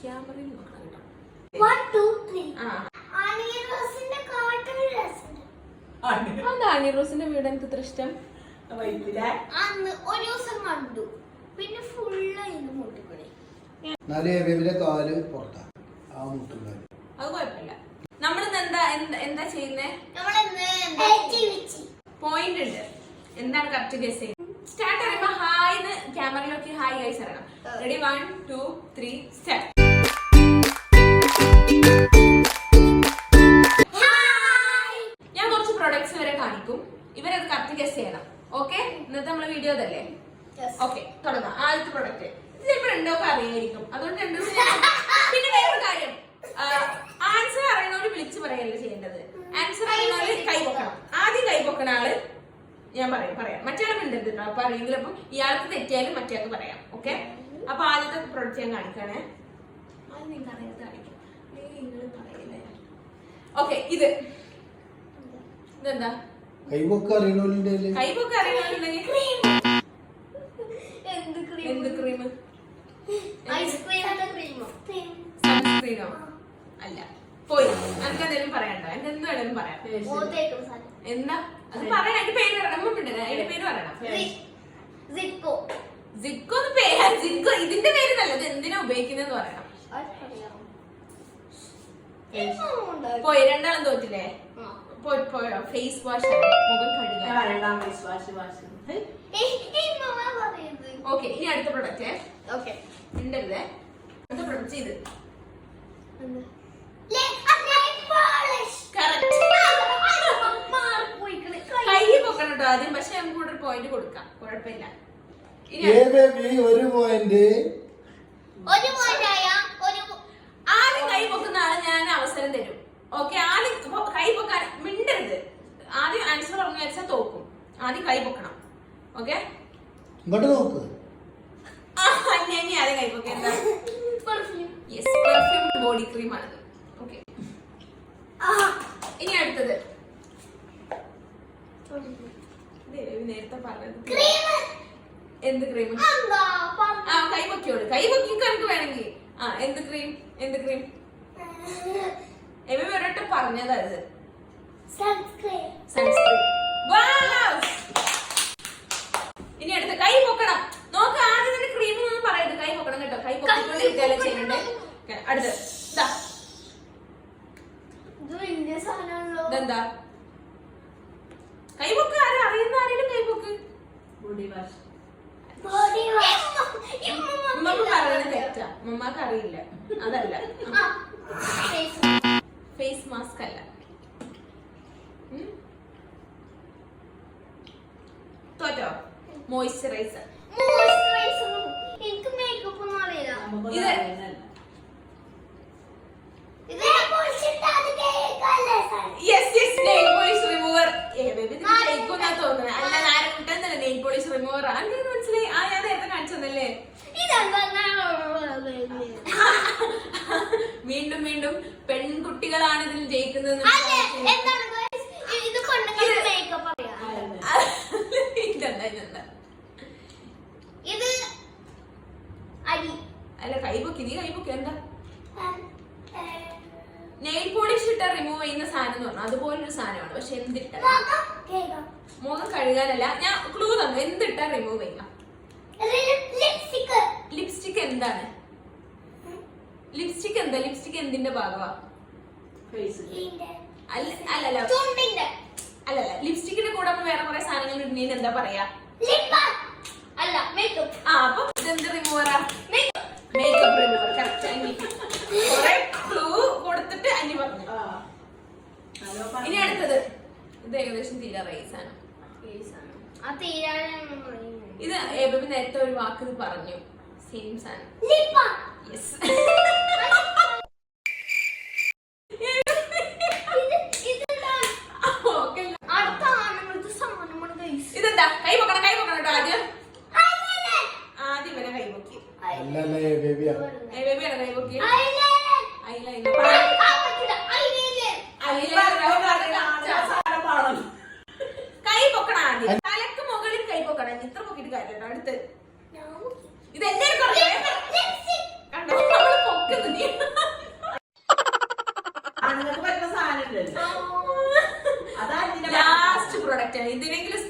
ക്യാമറയിൽ നോക്കണം കേട്ടോ. അതാ അണി റോസിന്റെ വീട് എനിക്ക് ഇത്ര ഇഷ്ടം? അന്ന് ഒരു ദിവസം കണ്ടു. പിന്നെ ഫുള്ള് അതിന് മുട്ടിക്കൂടി കാൽ പുറത്താണ് ആ മുട്ടുകാൽ അത് കുഴപ്പമില്ല. നമ്മളിന്ന് എന്താ എന്താ എന്താ ചെയ്യുന്നേ? പോയിന്റ് ഉണ്ട്. എന്താണ് കറക്റ്റ് ഗസ് ചെയ്യുന്നത്? സ്റ്റാർട്ട് പറയുമ്പോ ഹായ് ക്യാമറയിലേക്ക് ഹായ് ഗൈസ് അറിയണം ready one two three start അറിയായിരിക്കും. അതുകൊണ്ട് രണ്ടും പിന്നെ വേറൊരു കാര്യം. ആൻസർ അറിയണവര് വിളിച്ചു പറയല്ല ചെയ്യേണ്ടത്? ആൻസർ അറിയണവര് കൈ പൊക്കണം. ആദ്യം കൈ പൊക്കണ ആൾ ഞാൻ പറയും പറയാം. മറ്റേ മിണ്ടരുത് കേട്ടോ അപ്പൊ അറിയെങ്കിലും അപ്പം ഇയാൾക്ക് തെറ്റിയാലും മറ്റേക്ക് പറയാം. ഓക്കെ അപ്പൊ ആദ്യത്തെ പ്രൊഡക്റ്റ് ഞാൻ കാണിക്കണേ. ആദ്യം നിങ്ങൾ അറിയാത്ത കാണിക്കാം നിങ്ങൾ പറയില്ലേ. ഓക്കെ ഇത്. ഇതെന്താ? കൈവൊക്കെ അറിയണോണ്ടെങ്കിൽ എന്ത് ക്രീം എന്ത് ക്രീം സൺസ്ക്രീനോ അല്ല. പോയി. എനിക്ക് എന്തെങ്കിലും പറയണ്ടോ എന്റെ എന്ത് വേണേലും പറയാം എന്താ അത് പറയണം. എന്റെ പേര് പറയണം. അതിന്റെ പേര് പറയണം. സിക്കോ സിക്കോ പേര് സിക്കോ ഇതിന്റെ പേര് നല്ലത് എന്തിനാ ഉപയോഗിക്കുന്നത് പറയണം. പോയി. രണ്ടാളും തോറ്റില്ലേ? പോയി പോയോ? ഫേസ് വാഷ് മുഖം കഴുകാൻ. ഓക്കെ ഇനി അടുത്ത പ്രൊഡക്റ്റ് ഓക്കെ ഉണ്ടല്ലേ അടുത്ത പ്രൊഡക്റ്റ് ഇത്. ആദ്യം പക്ഷെ നമുക്ക് പോയിന്റ് കൊടുക്കാം. കുഴപ്പമില്ല. ഒരു പോയിന്റ് ഒരു ആദ്യം കൈ പൊക്കുന്ന ആൾ ഞാൻ അവസരം തരും. ഓക്കെ ആദ്യം കൈ പൊക്കാൻ മിണ്ടരുത്. ആദ്യം ആൻസർ പറഞ്ഞു വെച്ചാൽ തോക്കും. ആദ്യം കൈ പൊക്കണം. ഓക്കെ ഇങ്ങോട്ട് നോക്ക്. ആദ്യം എന്താ? യെസ് പെർഫ്യൂം ബോഡി ക്രീം ആണത് ഓക്കെ ഇനി അടുത്തത്. നേരത്തെ പറഞ്ഞത് എന്ത് ക്രീം ആ കൈ പൊക്കിയോട്. കൈ പൊക്കിക്കോ എനിക്ക് വേണമെങ്കിൽ. ആ എന്ത് ക്രീം എന്ത് ക്രീം എവ ഒരട്ടം പറഞ്ഞതാ ഇത്. സൺസ്ക്രീൻ സൺസ്ക്രീൻ ഇനി അടുത്ത. കൈ പൊക്കണം നോക്ക് ആദ്യം തന്നെ ക്രീം ഒന്നും പറയരുത് കൈ പൊക്കണം കേട്ടോ. കൈ പൊക്കിക്കൊണ്ടിരിക്കാലും ചെയ്യുന്നുണ്ട്. Okay, അടുത്ത്. ഇതെന്താ? കൈ പൊക്ക്. ആരും? അറിയുന്ന ആരെങ്കിലും കൈ പൊക്ക്. ബോഡി ഉമ്മക്ക് പറയുന്നത് തെറ്റാ. ഉമ്മക്ക് അറിയില്ല. അതല്ല. ഫേസ് മാസ്ക് അല്ല? തോറ്റോ? മോയ്സ്ചറൈസർ ഇത് ഇത് yes yes nail polish remover ജയിക്കുന്നാ തോന്നുന്നത് അല്ല നാരക്കുട്ടന്നല്ല നെയിൽ പോളിഷ് റിമൂവർ അങ്ങനെ മനസ്സിലായി. ആ ഞാൻ നേരത്തെ കാണിച്ചതല്ലേ? വീണ്ടും വീണ്ടും പെൺകുട്ടികളാണ് ഇതിൽ ജയിക്കുന്നത് എന്താണ് guys? ഇത് പെണ്ണുങ്ങൾക്ക് മേക്കപ്പ് അറിയാം ഇതെന്താ ഇതെന്താ ഇത് അരി അല്ല കൈപൊക്കി നീ കൈപൊക്കി എന്താ? നെയിൽ പോളിഷ് ഇട്ട റിമൂവ് ചെയ്യുന്ന സാധനം എന്ന് പറഞ്ഞു അതുപോലൊരു സാധനമാണ്. പക്ഷെ എന്തിട്ട? മുഖം കഴുകാനല്ല. ഞാൻ ക്ലൂ തന്നു. എന്തിട്ട റിമൂവ് ചെയ്യാം ലിപ്സ്റ്റിക് ലിപ്സ്റ്റിക് എന്താണ്? ലിപ്സ്റ്റിക് എന്താ? ലിപ്സ്റ്റിക് എന്തിന്റെ ഭാഗമാ? അല്ല അല്ലല്ല. ചുണ്ടിന്റെ. അല്ലല്ല. ലിപ്സ്റ്റിക്കിന്റെ കൂടെ നമ്മൾ വേറെ കുറെ സാധനങ്ങൾ ഇടുന്നതിന് എന്താ പറയാ? അല്ല മേക്കപ്പ് ആ അപ്പൊ ഇതെന്ത് റിമൂവറാ ഇനി അടുത്തത്. ഇത് ഏകദേശം തീരാ ആ ഇത് ഏബി നേരത്തെ ഒരു വാക്ക് പറഞ്ഞു. സെയിം സാധനം. ലിപ്പ. യെസ്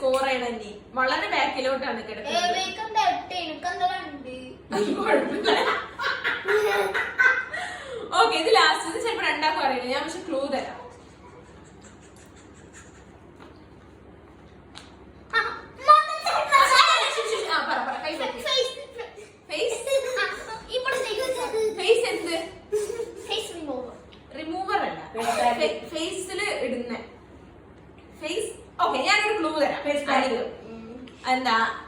സ്കോർ ചെയ്യണി വളരെ ബാക്കിലോട്ടാണ് കിടക്കുന്നത്. ഓക്കെ ഇത് ലാസ്റ്റ് ചിലപ്പോ രണ്ടാക്കും അറിയില്ല. ഞാൻ പക്ഷെ ക്ലൂ തരാം. That.